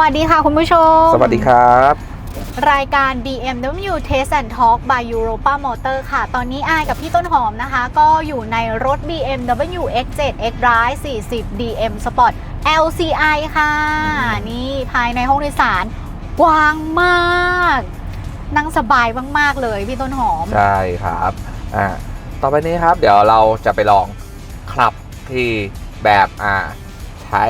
วัสดีค่ะคุณผู้ชม สวัสดีครับ รายการ BMW Test and Talk by Europa Motor ค่ะ ตอนนี้อายกับพี่ต้นหอมนะคะ ก็อยู่ในรถ BMW X7 X Drive 40 DM Sport LCI ค่ะ นี่ภายในห้องโดยสารกว้างมาก นั่งสบายมาก ๆ เลยพี่ต้นหอม ใช่ครับอ่าต่อไปนี้ครับ เดี๋ยวเราจะไปลองขับที่แบบอ่าใช้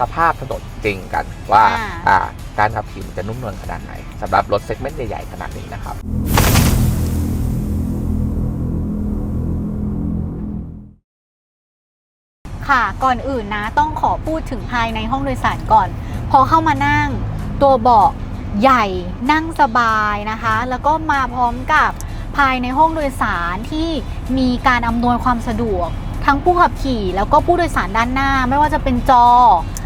สภาพถนนจริงกันว่าอ่าอ่าการขับขี่มันจะนุ่มนวลขนาดไหนสำหรับรถเซกเมนต์ใหญ่ๆขนาดนี้นะครับค่ะก่อนอื่นนะต้องขอพูดถึงภายในห้องโดยสารก่อน พอเข้ามานั่งตัวเบาะใหญ่นั่งสบายนะคะ แล้วก็มาพร้อมกับภายในห้องโดยสารที่มีการอำนวยความสะดวก ทั้งผู้ขับขี่แล้วก็ผู้โดยสารด้านหน้า ไม่ว่าจะเป็นจอ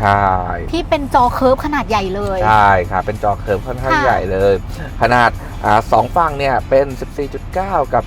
ใช่ ที่เป็นจอเคิร์ฟขนาดใหญ่เลย ใช่ครับเป็นจอเคิร์ฟค่อนข้างค่ะใหญ่เลย ขนาดอ่าสองฝั่งเนี่ยเป็น 14.9 กับ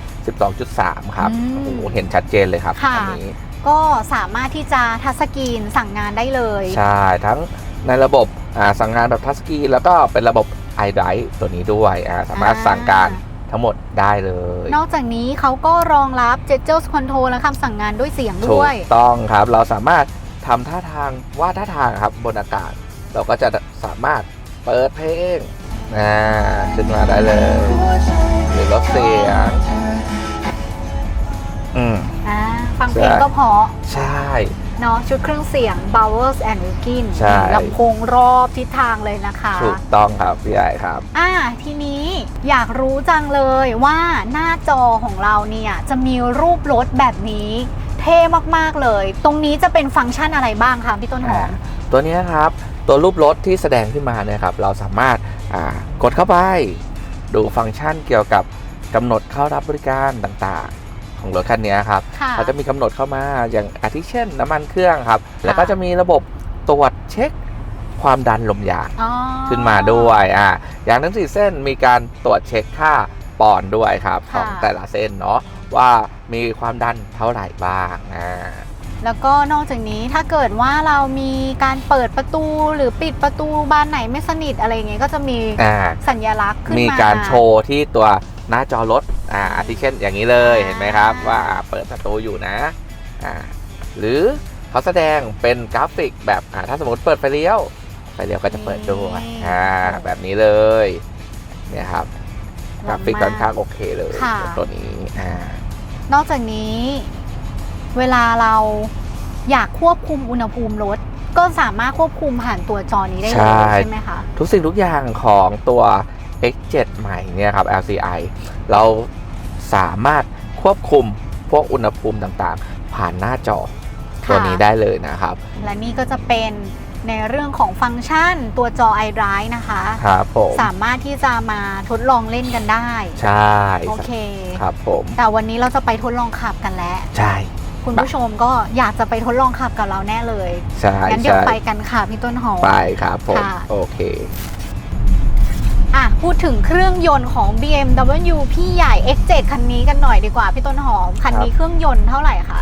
12.3 ครับอืมโอ้โหเห็นชัดเจนเลยครับค่ะอันนี้ก็สามารถที่จะทัชสกรีนสั่งงานได้เลย ใช่ ทั้งในระบบอ่าสั่งงานแบบทัชสกรีนแล้วก็เป็นระบบ i d r i v e ตัวนี้ด้วยอ่าสามารถสั่งการ ทั้งหมดได้เลย นอกจากนี้เขาก็รองรับ Gestures Control และคำสั่งงานด้วยเสียงถูด้วยกต้องครับ เราสามารถทำท่าทางวาดท่าทางครับบนอากาศ เราก็จะสามารถเปิดเพลงอ่าขึ้นมาได้เลย หรือลดเสียง อืม อ่า ฟังเพลงใช่ก็เพราะ ใช่ เนาะชุดเครื่องเสียง Bowers and Wilkins ใช่ ลำโพงรอบทิศทางเลยนะคะ ถูกต้องครับพี่ใหญ่ครับ อ่าทีนี้อยากรู้จังเลยว่าหน้าจอของเราเนี่ย จะมีรูปรถแบบนี้ เท่มาก ๆ เลย ตรงนี้จะเป็นฟังก์ชันอะไรบ้างคะพี่ต้นหอม ตัวเนี้ยครับตัวรูปรถที่แสดงขึ้นมาเนี่ยครับเราสามารถอ่ากดเข้าไป ดูฟังก์ชันเกี่ยวกับกำหนดเข้ารับบริการต่างๆ ของรถคันเนี้ยครับค่ะเขาจะมีกำหนดเข้ามาอย่างอาทิเช่น น้ำมันเครื่องครับ แล้วก็จะมีระบบตรวจเช็คความดันลมยางอ๋อขึ้นมาด้วยอ่าอย่างทั้งสี่เส้นมีการตรวจเช็คค่าปอนด์ด้วยครับค่ะของแต่ละเส้นเนาะว่ามีความดันเท่าไหร่บ้างอ่า แล้วก็นอกจากนี้ถ้าเกิดว่าเรามีการเปิดประตูหรือปิดประตูบานไหนไม่สนิทอะไรอย่างเงี้ยก็จะมีอ่า สัญลักษณ์ขึ้นมามีมีการโชว์ที่ตัว หน้าจอรถอ่าอาทิเช่นอย่างนี้เลยอ่าเห็นไหมครับว่าเปิดประตูอยู่นะอ่าหรือเขาแสดงเป็นกราฟิกแบบอ่าถ้าสมมติเปิดไฟเลี้ยวไฟเลี้ยวก็จะเปิดด้วยอ่าแบบนี้เลยเนี่ยครับกราฟิกค่อนข้างโอเคเลยค่ะ ตัวนี้อ่านอกจากนี้ เวลาเราอยากควบคุมอุณหภูมิรถ ก็สามารถควบคุมผ่านตัวจอนี้ได้เลยใช่ใช่ไหมคะ ทุกสิ่งทุกอย่างของตัว X7 ใหม่เนี่ยครับ LCI เราสามารถควบคุมพวกอุณหภูมิต่างๆ ผ่านหน้าจอค่ะตัวนี้ได้เลยนะครับ และนี่ก็จะเป็นในเรื่องของฟังก์ชันตัวจอ iDrive นะคะครับผมสามารถที่จะมาทดลองเล่นกันได้ ใช่โอเคครับผมแต่วันนี้เราจะไปทดลองขับกันแล้ว ใช่คุณผู้ชมก็อยากจะไปทดลองขับกับเราแน่เลย ใช่งั้นเดี๋ยวใช่ไปกันค่ะพี่ต้นหอม ไปครับผมค่ะโอเค อะพูดถึงเครื่องยนต์ของ BMW พี่ใหญ่ X7 คันนี้กันหน่อยดีกว่า พี่ต้นหอม คันนี้ครับเครื่องยนต์เท่าไหร่คะ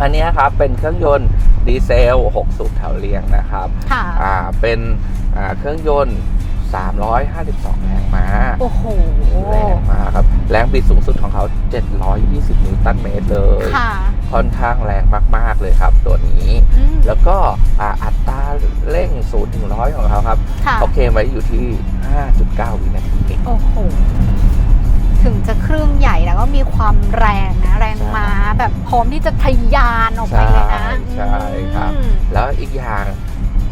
อันเนี้ยครับเป็นเครื่องยนต์ดีเซล 6 สูบแถวเรียงนะครับค่ะอ่าเป็นอ่าเครื่องยนต์ 352 แรงม้า โอ้โห แรงมากครับ แรงบิดสูงสุดของเขา 720 นิวตันเมตรเลย ค่ะ ค่อนข้างแรงมาก ๆเลยครับ ตัวนี้อืมแล้วก็อ่าอัตราเร่ง0ถึง100ของเขาครับค่ะเขาเคลมไว้อยู่ที่ 5.9 วินาทีเองโอ้โหถึงจะเครื่องใหญ่แล้วก็มีความแรงนะ แรงม้าแบบพร้อมที่จะทะยานออกไปเลยนะใช่ครับอืมแล้วอีกอย่าง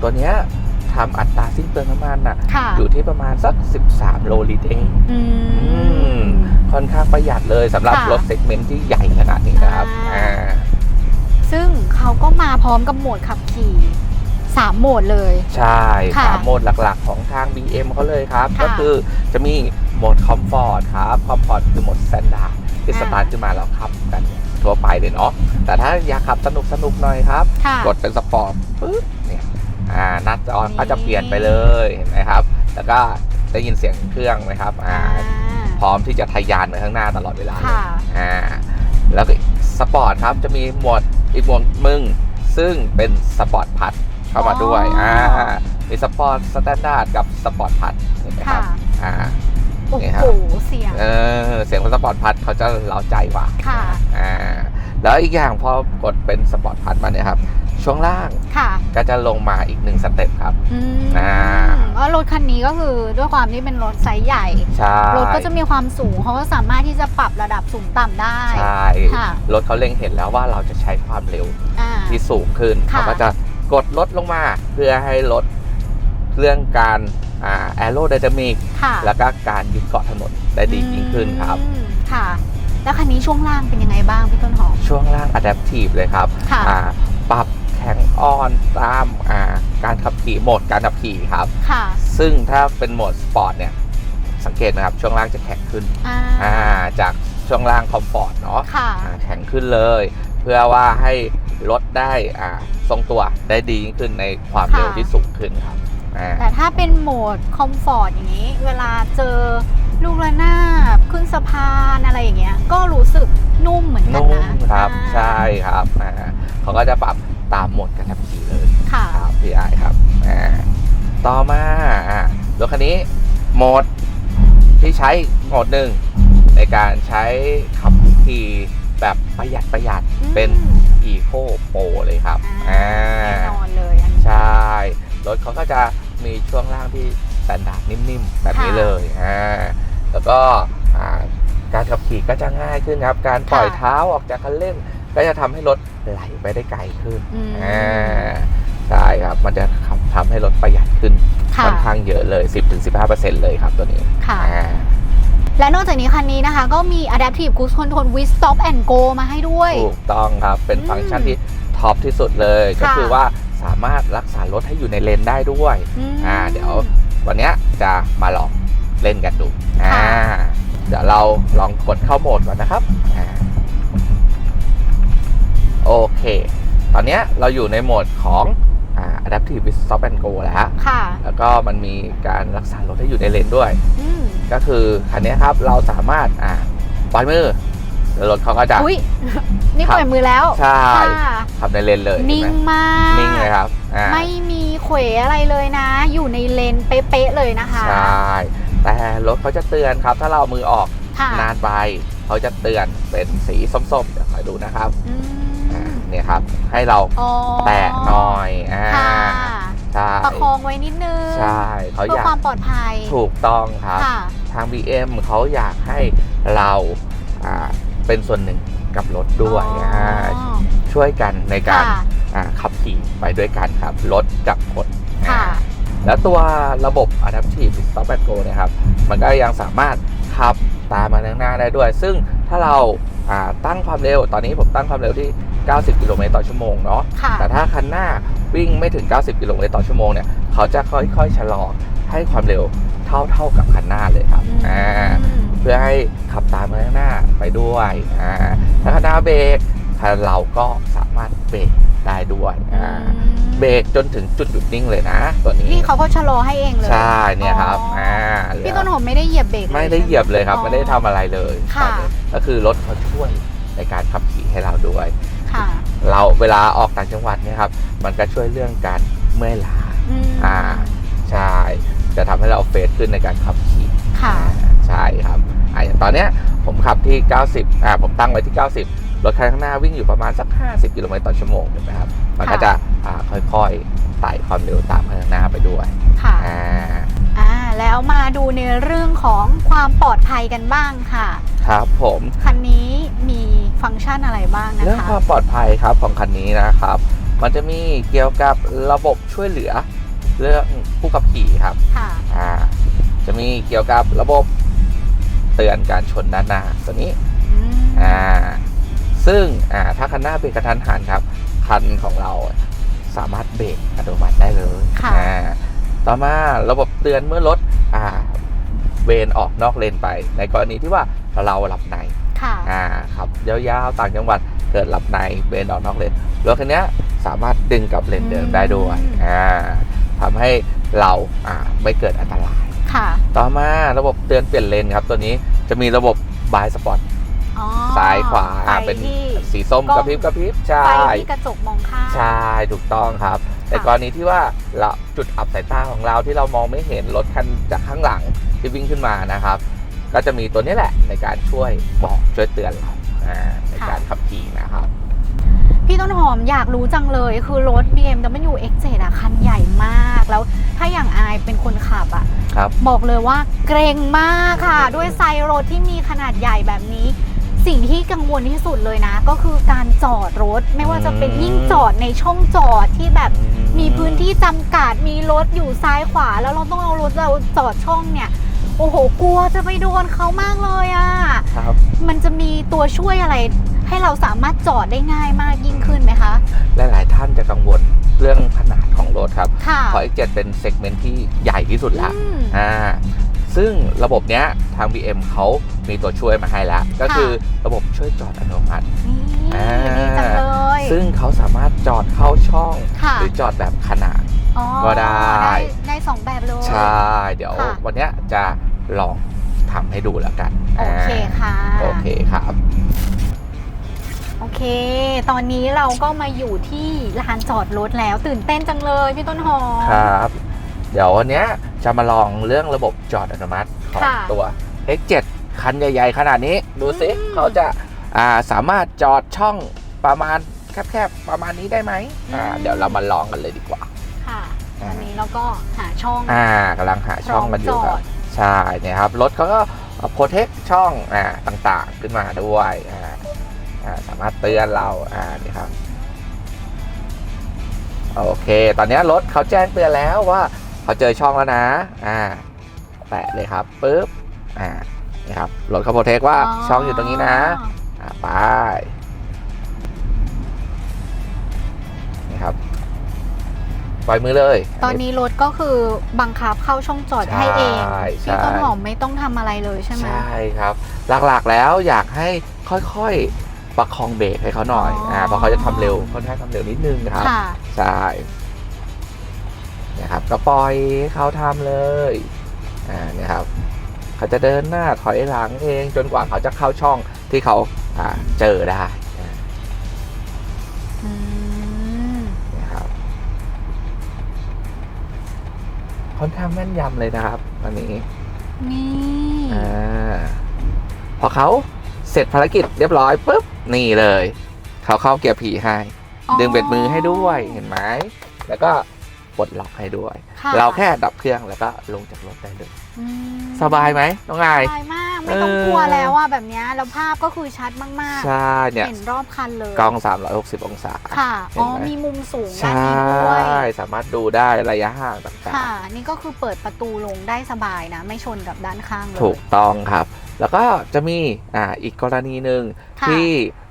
ตัวเนี้ยทำอัตราสิ้นเปลืองน้ำมันน่ะค่ะ อยู่ที่ประมาณสัก 13 โลลิตรเองอืมม ค่อนข้างประหยัดเลยสำหรับค่ะ รถเซกเมนต์ที่ใหญ่ขนาดนี้นะครับอ่าอ่าซึ่งเขาก็มาพร้อมกับโหมดขับขี่สามโหมดเลย ใช่ค่ะสามโหมดหลักๆ ของทาง BM เขาเลยครับ ค่ะก็คือจะมีโหมดคอมฟอร์ตครับคอมฟอร์ตคือโหมดสแตนดาร์ดที่อ่า สตาร์ทขึ้นมาแล้วขับกันทั่วไปเลยเนาะแต่ถ้าอยากขับสนุกสนุกๆหน่อยครับ ค่ะ กดเป็นสปอร์ตปึ๊บเนี่ยอ่าหน้าจอนี่ ก็จะเปลี่ยนไปเลยเห็นไหมครับ แล้วก็ได้ยินเสียงเครื่องไหมครับอ่าอ่า พร้อมที่จะทะยานไปข้างหน้าตลอดเวลาเลยค่ะ อ่าแล้วก็สปอร์ตครับจะมีหมวดอีกหมวดมึง ซึ่งเป็นสปอร์ตพัดเข้ามาด้วยอ๋ออ่ อ่ามีสปอร์ตสแตนดาร์ดกับสปอร์ตพัดเห็นไหมคค่ะรับอ่า โอ้นี่ครัโหบเสียง เออเสียงของสปอร์ตพัดเขาจะเล้าใจกว่าค่ะ อ่าแล้วอีกอย่างพอกดเป็นสปอร์ตพัดมาเนี่ยครับช่วงล่าง ค่ะ ก็จะลงมาอีกหนึ่งสเต็ปครับอืมอ่าว่ารถคันนี้ก็คือด้วยความที่เป็นรถไซส์ใหญ่ ใช่รถก็จะมีความสูงเขาก็สามารถที่จะปรับระดับสูงต่ำได้ใช่ค่ะ รถเขาเล็งเห็นแล้วว่าเราจะใช้ความเร็วอ่า ที่สูงขึ้นค่ะ เขาก็จะกดลดลงมาเพื่อให้ลดเรื่องการแอโรไดนามิกค่ะแล้วก็การยึดเกาะถนนได้ดียิ่งขึ้นครับ อืมค่ะ แล้วคันนี้ช่วงล่างเป็นยังไงบ้างพี่ต้นหอม ช่วงล่าง Adaptive เลยครับค่ะ อ่าปรับ แข็งออนตามอ่าการขับขี่โหมดการขับขี่ครับ ค่ะ ซึ่งถ้าเป็นโหมดสปอร์ตเนี่ยสังเกตนะครับช่วงล่างจะแข็งขึ้นอ่าอ่าจากช่วงล่างคอมฟอร์ตเนาะค่ะ อ่าแข็งขึ้นเลย เพื่อว่าให้รถได้อ่าทรงตัวได้ดียิ่งขึ้นในความเร็วค่ะที่สูงขึ้นครับอ่า แต่ถ้าเป็นโหมดคอมฟอร์ตอย่างนี้ เวลาเจอลูกระนาบขึ้นสะพานอะไรอย่างเงี้ย ก็รู้สึกนุ่มเหมือนกันนุ่นะมครับอ่าใช่ครับอ่าเขาก็จะปรับ ตามโหมดการขับขี่เลยค่ะครับพี่ไอครับอ่าต่อมาอ่ารถคันนี้โหมดที่ใช้โหมดหนึ่งในการใช้ขับขี่แบบประหยัดประหยัดอืมเป็น Eco Pro เลยครับอ่าอ่าแน่นอนเลยอันนี้ใช่รถเขาก็จะมีช่วงล่างที่สแตนดาร์ดนิ่มๆ แบบนี้ค่ะเลยอ่าแล้วก็อ่าการขับขี่ก็จะง่ายขึ้นครับ การปล่อยค่ะเท้าออกจากคันเร่งก็จะทำให้รถ ไหลไปได้ไกลขึ้นอืมอ่าใช่ครับ มันจะขับทำให้รถประหยัดขึ้นค่ะค่อนข้างเยอะเลย 10-15%เลยครับตัวนี้ค่ะอ่าและนอกจากนี้คันนี้นะคะ ก็มี Adaptive Cruise Control with Stop and Go มาให้ด้วย ถูกต้องครับ เป็นอืมฟังก์ชันที่ท็อปที่สุดเลย ก็ค่ะคือว่าสามารถรักษารถให้อยู่ในเลนได้ด้วยมอ่าเดี๋ยววันเนี้ยจะมาลองเล่นกันดูอ่าค่ะเดี๋ยวเราลองกดเข้าโหมดก่อนนะครับอ่า โอเค ตอนเนี้ยเราอยู่ในโหมดของอ่า Adaptive with Stop and Go แล้วค่ะ แล้วก็มันมีการรักษารถให้อยู่ในเลนด้วยอืมก็คือคันเนี้ยครับเราสามารถอ่าปล่อยมือแล้วรถเขาก็จะอุ้ยนี่ครับปล่อยมือแล้ว ใช่ค่ะขับในเลนเลย นิ่งเห็นไหมมาก นิ่งเลยครับอ่าไม่มีเขวอะไรเลยนะ อยู่ในเลนเป๊ะๆเลยนะคะ ใช่ แต่รถเขาจะเตือนครับ ถ้าเราเอามือออกค่ะนานไป เขาจะเตือนเป็นสีส้มๆ เดี๋ยวคอยดูนะครับอือ่าม เนี่ยครับ ให้เราอ๋อแตะหน่อยอ่าค่ะใช่ประคองไว้นิดนึงใช่เขาเพื่ออยากความปลอดภัยถูกต้องครับ ค่ะ ทาง BM เขาอยากให้เราอ่าเป็นส่วนหนึ่งกับรถด้วยอ๋ออ่าช่วยกันในการค่ะ อ่าขับขี่ไปด้วยกันครับรถกับคนค่ะ อ่า แล้วตัวระบบ Adaptive Stop and Go เนะครับ มันก็ยังสามารถขับตามมาข้างหน้าได้ด้วย ซึ่งถ้าเราอ่า ตั้งความเร็ว ตอนนี้ผมตั้งความเร็วที่ 90 กิโลเมตรต่อชั่วโมงเนาะค่ะแต่ถ้าคันหน้าวิ่งไม่ถึง 90 กิโลเมตรต่อชั่วโมงเนี่ย เขาจะค่อยๆ ชะลอให้ความเร็วเท่าๆกับคันหน้าเลยครับอืมอ่า เพื่อให้ขับตามมาข้างหน้าไปด้วย อ่า ถ้าคันหน้าเบรกคันเราก็สามารถเบรกได้ด้วย อ่าอืม เบรกจนถึงจุดหยุดนิ่งเลยนะ ตัวนี้นี่เขาก็ชะลอให้เองเลยใช่เนี่ยครับอ๋ออ่อ่าพี่ต้นหอมไม่ได้เหยียบเบรกไม่ได้เหยียบเลยครับอ๋อไม่ได้ทำอะไรเลยค่ะตอนนี้ก็คือรถเขาช่วยในการขับขี่ให้เราด้วยค่ะ เราเวลาออกต่างจังหวัดเนี่ยครับ มันก็ช่วยเรื่องการเมื่อยล้าอืมอ่าใช่จะทำให้เราเฟสขึ้นในการขับขี่ค่ะอ่าใช่ครับอ่าอย่างตอนเนี้ยผมขับที่ 90อ่าผมตั้งไว้ที่ 90 รถคันข้างหน้าวิ่งอยู่ประมาณสัก 50 กิโลเมตรต่อชั่วโมงเห็นไหมครับ มันก็ค่ะจะอ่าค่อยๆไต่ความเร็วตามข้างหน้าไปด้วยค่ะอ่าอ่าแล้วมาดูในเรื่องของความปลอดภัยกันบ้างค่ะ ครับผมคันนี้มีฟังก์ชันอะไรบ้างนะเรื่องคะความปลอดภัยครับของคันนี้นะครับ มันจะมีเกี่ยวกับระบบช่วยเหลือเรื่องผู้ขับขี่ครับค่ะอ่าจะมีเกี่ยวกับระบบเตือนการชนด้านหน้าตัวนี้อืมอ่า ซึ่งอ่าถ้าคันหน้าเบรกกระทันหันครับ คันของเราสามารถเบรกอัตโนมัติได้เลยค่ะอ่าต่อมาระบบเตือนเมื่อรถอ่าเวนออกนอกเลนไป ในกรณีที่ว่าเราหลับในค่ะอ่าครับยาวๆต่างจังหวัดเกิดหลับในเบนออกนอกเลนรถคันเนี้ยสามารถดึงกลับเลนเดิมได้ด้วยอืมอ่าทำให้เราอ่าไม่เกิดอันตรายค่ะต่อมาระบบเตือนเปลี่ยนเลนครับ ตัวนี้จะมีระบบบายสปอตอ๋อซ้ายขวาไฟอ่าเป็นที่สีส้มกล้องกระพริบกระพริบใช่ไฟที่กระจกมองข้าง ใช่ถูกต้องครับ แต่กรณีที่ว่าเราจุดอับสายตาของเราที่เรามองไม่เห็นรถคันจากข้างหลังที่วิ่งขึ้นมานะครับ ก็จะมีตัวนี้แหละในการช่วยบอกช่วยเตือนเราอ่าในการขับขี่นะครับ พี่ต้นหอมอยากรู้จังเลยคือรถ BMW X7 อะคันใหญ่มากแล้วถ้าอย่างอายเป็นคนขับอะครับ บอกเลยว่าเกรงมากค่ะ ด้วยไซส์รถที่มีขนาดใหญ่แบบนี้ สิ่งที่กังวลที่สุดเลยนะ ก็คือการจอดรถไม่ว่าจะเป็นอืมยิ่งจอดในช่องจอดที่แบบมีพื้นที่จำกัดมีรถอยู่ซ้ายขวา แล้วเราต้องเอารถเราจอดช่องเนี่ย โอ้โหกลัวจะไปโดนเขามากเลยอะครับ มันจะมีตัวช่วยอะไร ให้เราสามารถจอดได้ง่ายมากยิ่งขึ้นไหมคะหลายๆท่านจะกังวลเรื่องขนาดของรถครับค่ะเพราะ X7 เป็นเซกเมนต์ที่ใหญ่ที่สุดละอืม อ่า ซึ่งระบบเนี้ยทาง BM เขามีตัวช่วยมาให้แล้ว ก็คือระบบช่วยจอดอัตโนมัตินี่อ่าดีจังเลยซึ่งเขาสามารถจอดเข้าช่องค่ะหรือจอดแบบขนานอ๋อก็ได้ ได้สองแบบเลย ใช่ เดี๋ยวค่ะวันเนี้ยจะลองทำให้ดูแล้วกัน โอเคค่ะ โอเคครับโอเค ตอนนี้เราก็มาอยู่ที่ลานจอดรถแล้วตื่นเต้นจังเลยพี่ต้นหอม ครับ เดี๋ยววันเนี้ย จะมาลองเรื่องระบบจอดอัตโนมัติของค่ะตัว X7 คันใหญ่ ๆ ขนาดนี้ ดูสิอืม เขาจะอ่าสามารถจอดช่องประมาณแคบๆ ประมาณนี้ได้ไหมอ่าอืมเดี๋ยวเรามาลองกันเลยดีกว่า ค่ะตอ่าอนนี้เราก็หาช่องอ่ากำลังหาช่องกันอยู่พคร้รัมจบดใช่เนี่ยครับ รถเขาก็โปรเทคช่องอ่าต่างๆขึ้นมาด้วยอ่าอ่าสามารถเตือนเราอ่านี่ครับ โอเค ตอนนี้รถเขาแจ้งเตือนแล้วว่า เขาเจอช่องแล้วนะอ่าแตะเลยครับปุ๊บอ่านี่ครับรถเขาโปรเทคว่าช่องอยู่ตรงนี้นะอ่าไปนี่ครับปล่อยมือเลย ตอนนี้รถก็คือบังคับเข้าช่องจอดให้เองใช่พี่ต้นใช่หอมไม่ต้องทำอะไรเลยใช่ไหมใช่ครับ หลักๆแล้วอยากให้ค่อยๆประคองเบรกให้เขาหน่อยอ๋ออ่อ่าเพราะเขาจะทำเร็วค่อนข้างทำเร็วนิดนึงนะครับค่ะใช่ นะครับก็ปล่อยให้เขาทำเลยอ่าเนี่ยครับเขาจะเดินหน้าถอยหลังเองจนกว่าเขาจะเข้าช่องที่เขาอ่าเจอได้อ่าอืมเนี่ยครับค่อนข้างแม่นยำเลยนะครับอันนี้นี่อ่าพอเขาเสร็จภารกิจเรียบร้อยปุ๊บนี่เลย เขาเข้าเกียร์ผีให้ ดึงเบ็ดมือให้ด้วยเห็นไหมแล้วก็ ปลดล็อกให้ด้วย ค่ะเราแค่ดับเครื่องแล้วก็ลงจากรถได้เลย อืมสบายไหมน้องไงสบายมาก ไม่ต้องกลัวแล้วว่าแบบเนี้ยแล้วภาพก็คือชัดมาก ใช่เนี่ย ๆ เห็นรอบคันเลยกล้อง 360 องศา ค่ะเห็นอ๋อไหม มีมุมสูงใชด้านนี้ด้วย่ สามารถดูได้ระยะห่างต่างค่ะ นี่ก็คือเปิดประตูลงได้สบายนะ ไม่ชนกับด้านข้างเลย ๆ ถูกต้องครับ แล้วก็จะมีอ่าอีกกรณีหนึ่งค่ะ ที่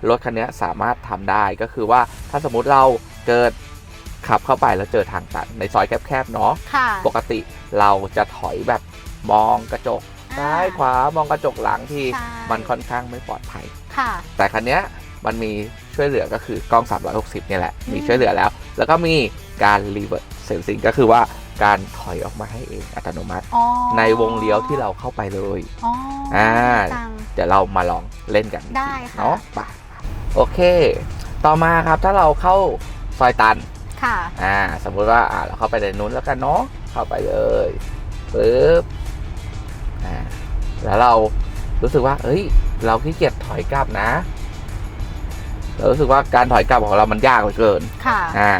รถคันนี้สามารถทำได้ก็คือว่าถ้าสมมุติเราเกิด ขับเข้าไปแล้วเจอทางตันในซอยแคบๆเนาะค่ะปกติเราจะถอยแบบมองกระจกอ่าซ้ายขวามองกระจกหลังที่ใช่มันค่อนข้างไม่ปลอดภัยค่ะ แต่คันเนี้ยมันมีช่วยเหลือก็คือกล้อง 360 เนี่ยแหละอืมมีช่วยเหลือแล้ว แล้วก็มีการ reverse sensing ก็คือว่าการถอยออกมาให้เองอัตโนมัติอ๋อในวงเลี้ยวที่เราเข้าไปเลยอ๋ออาจังเดี๋ยวเรามาลองเล่นกันได้ค่ะเนาะไปโอเค ต่อมาครับถ้าเราเข้าซอยตัน ค่ะอ่าสมมุติว่าอ่าเราเข้าไปในนู้นแล้วกันเนาะเข้าไปเลยปึ๊บอ่าแล้วเรารู้สึกว่า เอ้ย เราขี้เกียจถอยกลับนะ เรารู้สึกว่าการถอยกลับของเรามันยากเหลือเกิน ค่ะ อ่า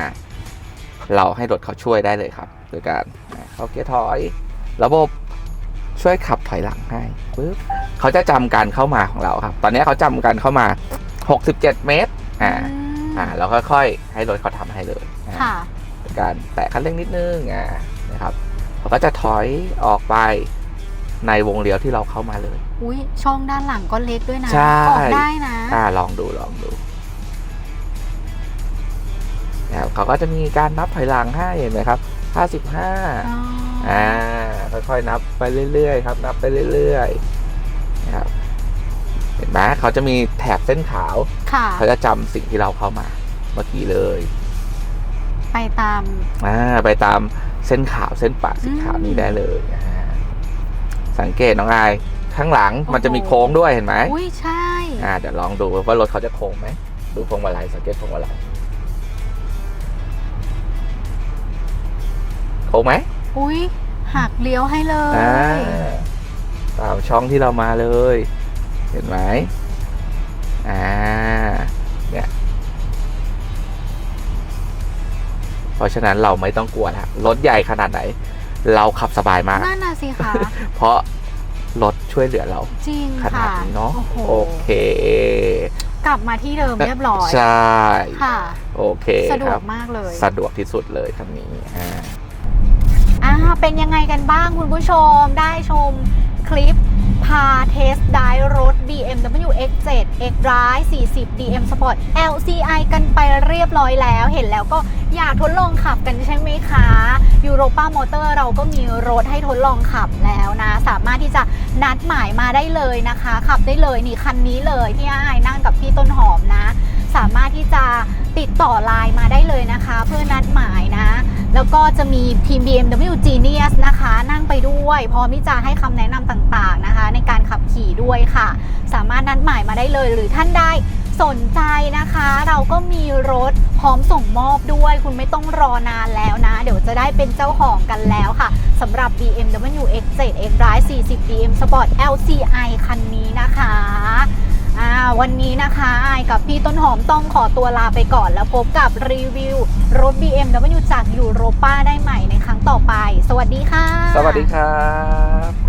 เราให้รถเขาช่วยได้เลยครับโดยการอ่าเข้าเกียร์ถอย ระบบช่วยขับถอยหลังให้ปึ๊บเขาจะจำการเข้ามาของเราครับ ตอนนี้เขาจำการเข้ามา 67 เมตร อ่า อ่าแล้วค่อยๆให้รถเขาทำให้เลยอ่าค่ะโดยการแตะคันเร่งนิดนึงอ่านะครับเขาก็จะถอยออกไปในวงเลี้ยวที่เราเข้ามาเลย อุ้ยช่องด้านหลังก็เล็กด้วยนะใช่ออกได้นะอ่าลองดูลองดูนะครับเขาก็จะมีการนับถอยหลังให้เห็นไหมครับ55อ๋ออ่าค่อยๆนับไปเรื่อยๆครับ นับไปเรื่อยๆนะครับ เห็นไหมเขาจะมีแถบเส้นขาวค่ะเขาจะจำสิ่งที่เราเข้ามาเมื่อกี้เลย ไปตามอ่าไปตามเส้นขาวเส้นปะสีขาวอืมนี้ได้เลยอ่าสังเกตน้องอายข้างหลังมันจะมีโอ้โหโค้งด้วยเห็นไหมอุ้ยใช่อ่าเดี๋ยวลองดูว่ารถเขาจะโค้งไหมดูพวงมาลัยสังเกตพวงมาลัยงไหมอุ้ยหักเลี้ยวให้เลอ่ายตามช่องที่เรามาเลย เห็นไหมอ่าเนี่ยเพราะฉะนั้นเราไม่ต้องกลัวแล้วรถใหญ่ขนาดไหน เราขับสบายมาก นั่นน่ะสิคะเพราะรถช่วยเหลือเรา จริงขนาดค่ะนี้เนาะโอ้โหโอเค กลับมาที่เดิมเรียบร้อย ใช่ค่ะโอเคสะดควรักบมากเลย สะดวกที่สุดเลยคันนี้อ่าอ่าเป็นยังไงกันบ้างคุณผู้ชมได้ชมคลิปพาเทสได้รถ BMW X7 X Drive 40 DM Sport LCI กันไปเรียบร้อยแล้ว เห็นแล้วก็อยากทดลองขับกันใช่ไหมคะ Europa Motor เราก็มีรถให้ทดลองขับแล้วนะ สามารถที่จะนัดหมายมาได้เลยนะคะ ขับได้เลยนี่คันนี้เลยที่อ้ายนั่งกับพี่ต้นหอมนะ สามารถที่จะติดต่อไลน์มาได้เลยนะคะ เพื่อนัดหมายนะ แล้วก็จะมีทีม BMW Genius นะคะ นั่งไปด้วย พร้อมที่จะให้คำแนะนำต่างๆนะคะ ในการขับขี่ด้วยค่ะ สามารถนัดหมายมาได้เลย หรือท่านใดสนใจนะคะ เราก็มีรถพร้อมส่งมอบด้วย คุณไม่ต้องรอนานแล้วนะ เดี๋ยวจะได้เป็นเจ้าของกันแล้วค่ะสำหรับ BMW X7 X Drive 40 DM Sport LCI คันนี้นะคะ อ่าวันนี้นะคะไอกับพี่ต้นหอมต้องขอตัวลาไปก่อน แล้วพบกับรีวิวรถ BMW จากยูโรป้าได้ใหม่ในครั้งต่อไป สวัสดีค่ะ สวัสดีครับ